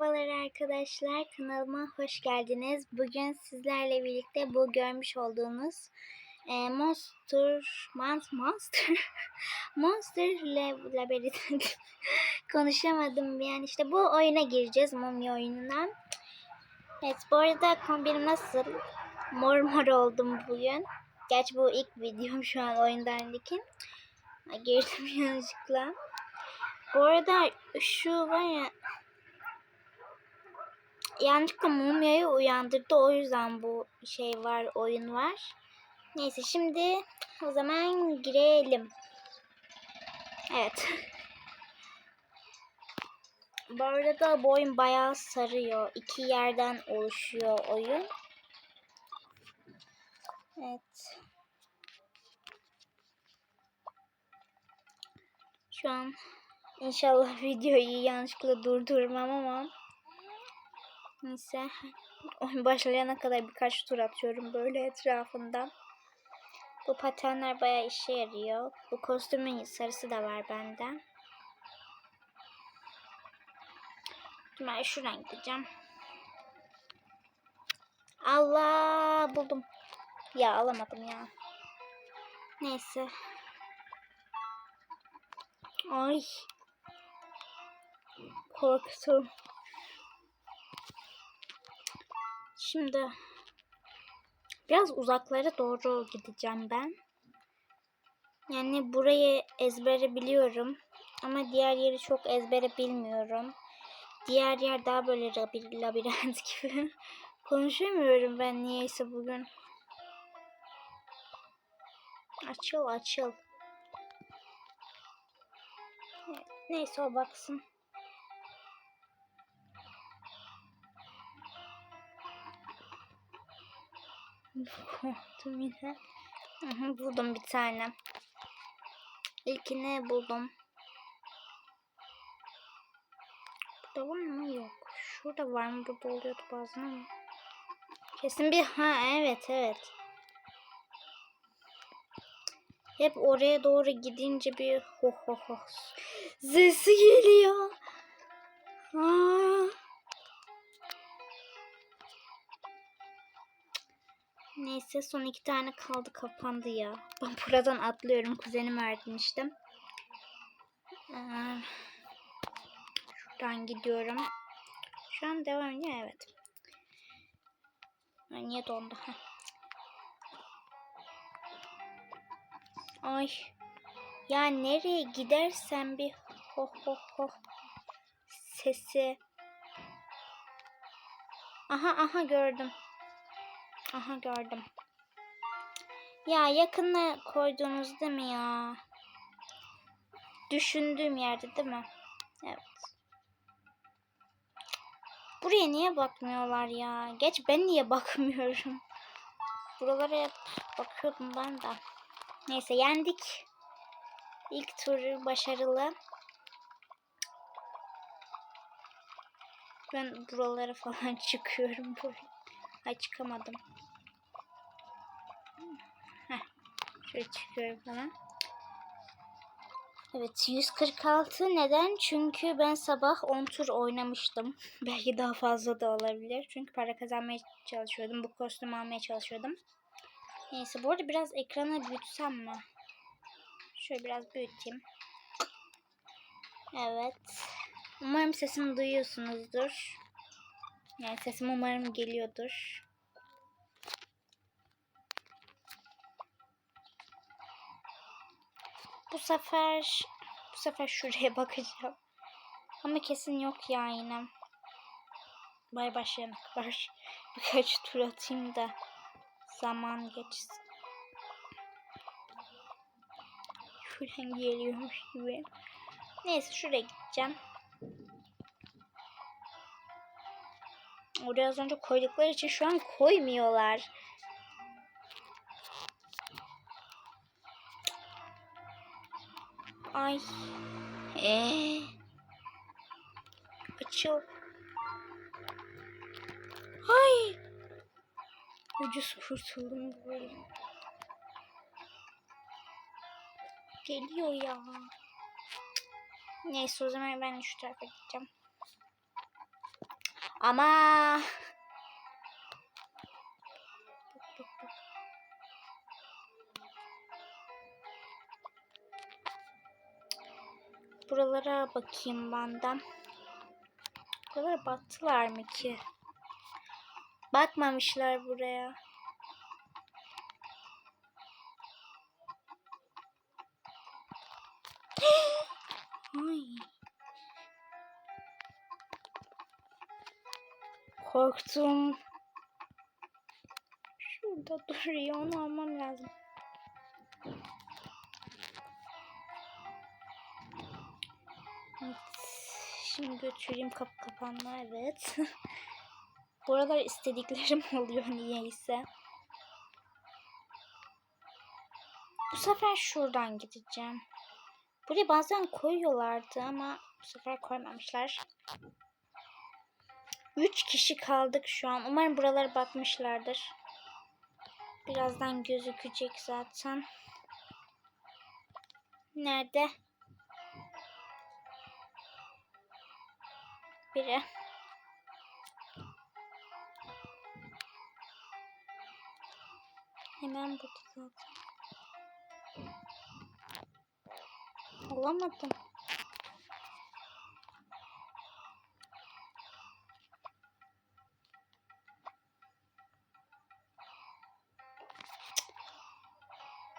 Merhabalar arkadaşlar kanalıma hoş geldiniz. Bugün sizlerle birlikte bu görmüş olduğunuz e, Monster Monster Monster Monster Lab- Labyrinth konuşamadım yani işte bu oyuna gireceğiz mumya oyunundan. Evet bu arada kombinim nasıl? Mor mor oldum bugün. Gerçi bu ilk videom şu an oyundan likin. Girdim yanlışlıkla. Bu arada şu var ya yanlışlıkla mumyayı uyandırdı. O yüzden bu şey var, oyun var. Neyse şimdi o zaman girelim. Evet. Bu arada bu oyun bayağı sarıyor. İki yerden oluşuyor oyun. Evet. Şu an inşallah videoyu yanlışlıkla durdurmam ama neyse oyun başlayana kadar birkaç tur atıyorum böyle etrafında. Bu patenler bayağı işe yarıyor. Bu kostümün sarısı da var bende. Ben şuradan gideceğim. Allah buldum. Ya alamadım ya. Neyse. Ay. Korktum. Şimdi biraz uzaklara doğru gideceğim ben. Yani burayı ezbere biliyorum. Ama diğer yeri çok ezbere bilmiyorum. Diğer yer daha böyle labi- labirent gibi. Konuşamıyorum ben niyeyse bugün. Açıl açıl. Neyse o baksın. Korktum yine. Buldum bir tane. İlkini buldum. Burada var mı? Yok. Şurada var mı? Burada oluyordu bazen ama. Kesin bir... Ha evet evet. Hep oraya doğru gidince bir ho ho ho sesi geliyor. Aa. Neyse son iki tane kaldı kapandı ya. Ben buradan atlıyorum kuzenim öğretmiştim. Ee, şuradan gidiyorum. Şu an devam ediyor evet. Ay, niye dondu? Heh. Ay. Ya nereye gidersen bir ho ho ho sesi. Aha aha gördüm. Aha gördüm. Ya yakına koydunuz değil mi ya? Düşündüğüm yerde değil mi? Evet. Buraya niye bakmıyorlar ya? Geç ben niye bakmıyorum? Buralara hep bakıyordum ben de. Neyse yendik. İlk tur başarılı. Ben buralara falan çıkıyorum. Ay çıkamadım. Heh. Şöyle çıkıyorum falan. Evet 146 neden? Çünkü ben sabah 10 tur oynamıştım. Belki daha fazla da olabilir. Çünkü para kazanmaya çalışıyordum. Bu kostümü almaya çalışıyordum. Neyse bu arada biraz ekranı büyütsem mi? Şöyle biraz büyüteyim. Evet. Umarım sesimi duyuyorsunuzdur. Yani sesim umarım geliyordur. Bu sefer bu sefer şuraya bakacağım. Ama kesin yok ya yine. Bay başlayana kadar birkaç tur atayım da zaman geçsin. Şuradan geliyormuş gibi. Neyse şuraya gideceğim. Oraya az önce koydukları için şu an koymuyorlar. Ay. Ee. Açıl. Ay. Ucuz kurtuldum böyle. Geliyor ya. Neyse o zaman ben şu tarafa gideceğim. Ama Buralara bakayım benden. Buralara baktılar mı ki? Bakmamışlar buraya. Ay. Korktum. Şurada duruyor. Onu almam lazım. Şimdi götüreyim kapı kapanma. Evet. Buralar istediklerim oluyor niyeyse. Bu sefer şuradan gideceğim. Buraya bazen koyuyorlardı ama bu sefer koymamışlar. Üç kişi kaldık şu an. Umarım buralara bakmışlardır. Birazdan gözükecek zaten. Nerede? Biri. Hemen burada zaten. Olamadım.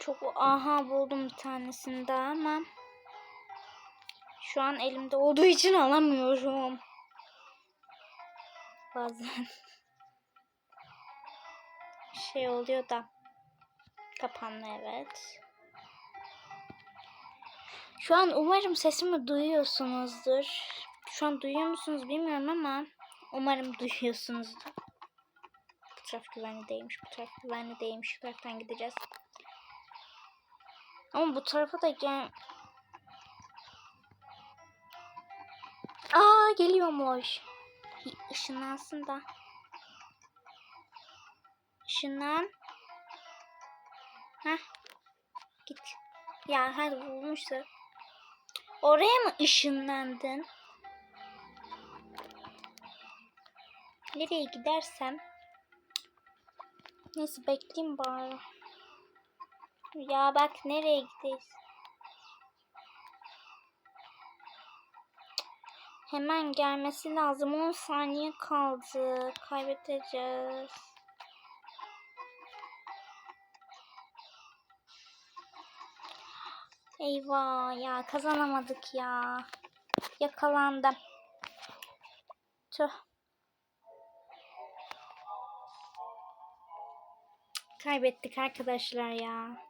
Çok aha buldum bir tanesini daha ama şu an elimde olduğu için alamıyorum. Bazen şey oluyor da kapandı evet. Şu an umarım sesimi duyuyorsunuzdur. Şu an duyuyor musunuz bilmiyorum ama umarım duyuyorsunuzdur. Bu taraf güvenli değilmiş, bu taraf güvenli değilmiş. Şu taraftan gideceğiz. Ama bu tarafa da gel... Aa geliyormuş. Işınlansın da. Işınlan. Heh. Git. Ya hadi bulmuştu. Oraya mı ışınlandın? Nereye gidersem? Neyse bekleyeyim bari. Ya bak nereye gideyiz? Hemen gelmesi lazım. 10 saniye kaldı. Kaybedeceğiz. Eyvah ya kazanamadık ya. Yakalandım. Tüh. Kaybettik arkadaşlar ya.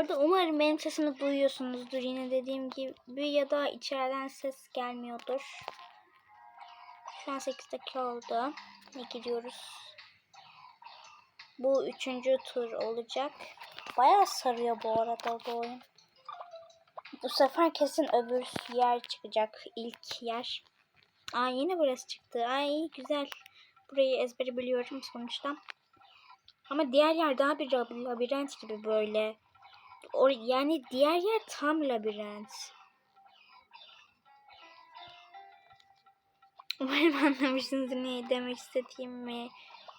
Arada umarım benim sesimi duyuyorsunuzdur. Yine dediğim gibi ya da içeriden ses gelmiyordur. Şu an 8 dakika oldu. Ne gidiyoruz? Bu üçüncü tur olacak. Bayağı sarıyor bu arada bu oyun. Bu sefer kesin öbür yer çıkacak. ilk yer. Aa yine burası çıktı. Ay güzel. Burayı ezbere biliyorum sonuçta. Ama diğer yer daha bir labirent gibi böyle. O, yani diğer yer tam labirent. Umarım anlamışsınız ne demek istediğimi.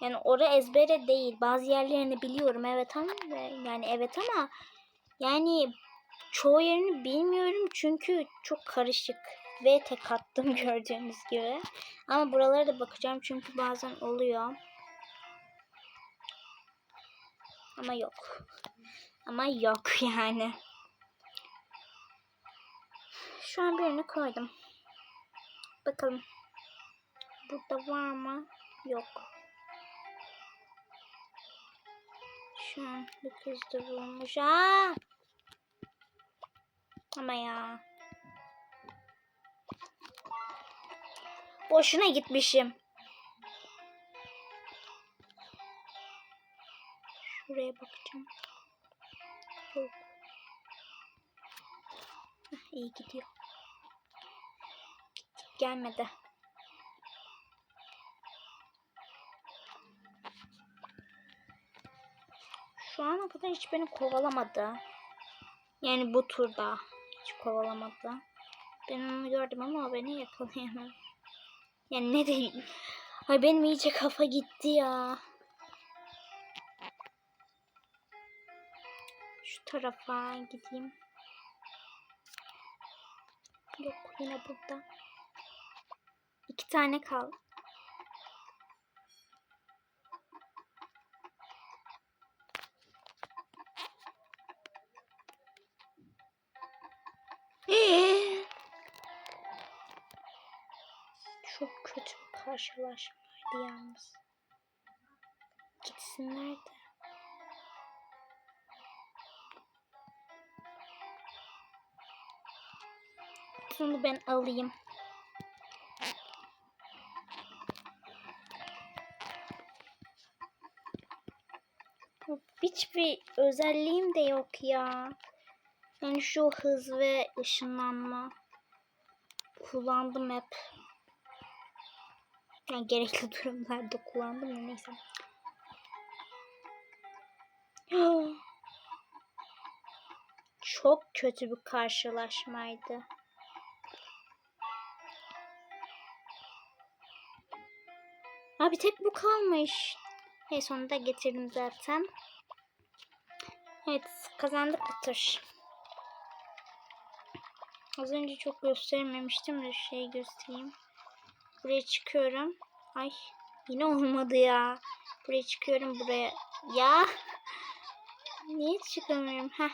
Yani orada ezbere değil. Bazı yerlerini biliyorum evet ama yani evet ama yani çoğu yerini bilmiyorum çünkü çok karışık ve tek attım gördüğünüz gibi. Ama buralara da bakacağım çünkü bazen oluyor. Ama yok. Ama yok yani. Şu an birini koydum. Bakalım. Burada var mı? Yok. Şu an bir kız durulmuş. Aa! Ama ya. Boşuna gitmişim. Şuraya bakacağım. İyi gidiyor. gelmedi. Şu ana kadar hiç beni kovalamadı. Yani bu turda hiç kovalamadı. Ben onu gördüm ama o beni yakalayamadı. Yani ne diyeyim. Ay benim iyice kafa gitti ya. Şu tarafa gideyim. Yok yine burada. İki tane kaldı. Çok kötü bir karşılaşmaydı yalnız. Gitsinler de. Şunu ben alayım. Hiçbir özelliğim de yok ya. Yani şu hız ve ışınlanma kullandım hep. Yani gerekli durumlarda kullandım ya neyse. Çok kötü bir karşılaşmaydı. Abi tek bu kalmış. Hey sonunda getirdim zaten. Evet kazandık bu tur. Az önce çok göstermemiştim de şey göstereyim. Buraya çıkıyorum. Ay yine olmadı ya. Buraya çıkıyorum buraya. Ya. Niye çıkamıyorum? Heh.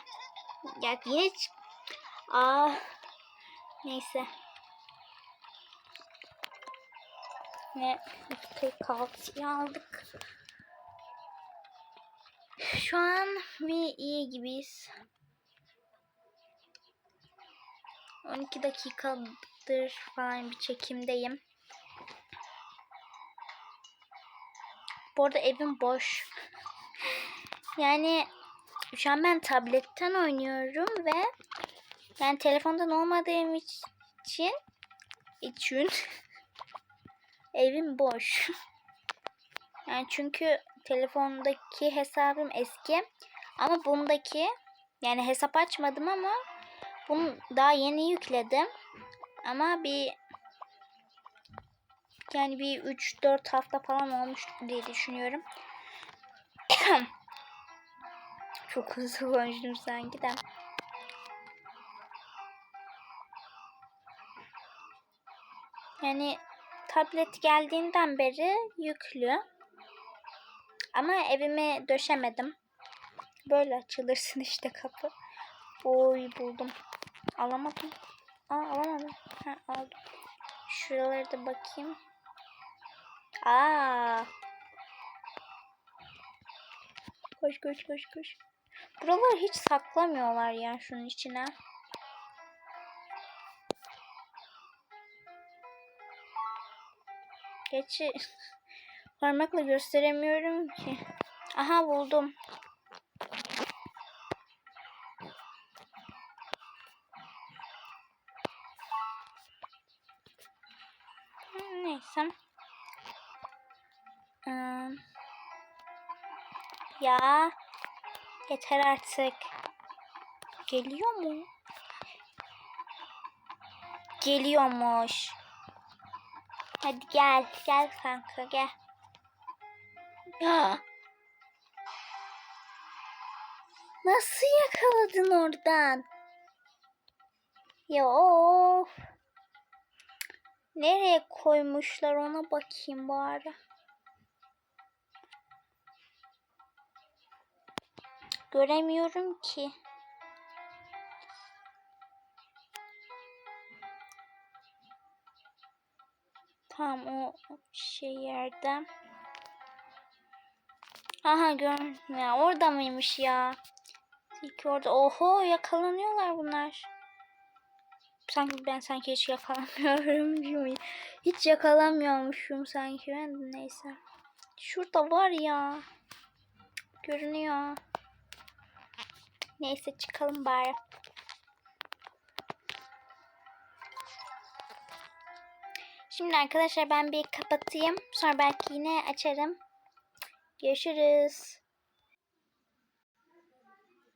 Ya yine çık. Aa. Neyse. Ve tek altıya aldık. Şu an bir iyi gibiyiz. 12 dakikadır falan bir çekimdeyim. Bu arada evim boş. yani şu an ben tabletten oynuyorum ve yani telefondan olmadığım için için evim boş. Yani çünkü telefondaki hesabım eski ama bundaki yani hesap açmadım ama bunu daha yeni yükledim. Ama bir yani bir 3-4 hafta falan olmuş diye düşünüyorum. Çok hızlı konuştum sanki de. Yani tablet geldiğinden beri yüklü. Ama evime döşemedim. Böyle açılırsın işte kapı. Oy buldum. Alamadım. Aa alamadım. Ha aldım. Şuralara da bakayım. Aa. Koş koş koş koş. Buraları hiç saklamıyorlar ya şunun içine. Geçi parmakla gösteremiyorum ki. Aha buldum. Neyse. Ya yeter artık. Geliyor mu? Geliyormuş. Hadi gel. Gel kanka gel. Ya. Nasıl yakaladın oradan? Ya of. Nereye koymuşlar ona bakayım bari. Göremiyorum ki. Tam o şey yerde. Aha gördüm ya. Orada mıymış ya? İlk orada. Oho yakalanıyorlar bunlar. Sanki ben sanki hiç yakalamıyorum. hiç yakalamıyormuşum sanki ben de neyse. Şurada var ya. Görünüyor. Neyse çıkalım bari. Şimdi arkadaşlar ben bir kapatayım. Sonra belki yine açarım. Görüşürüz.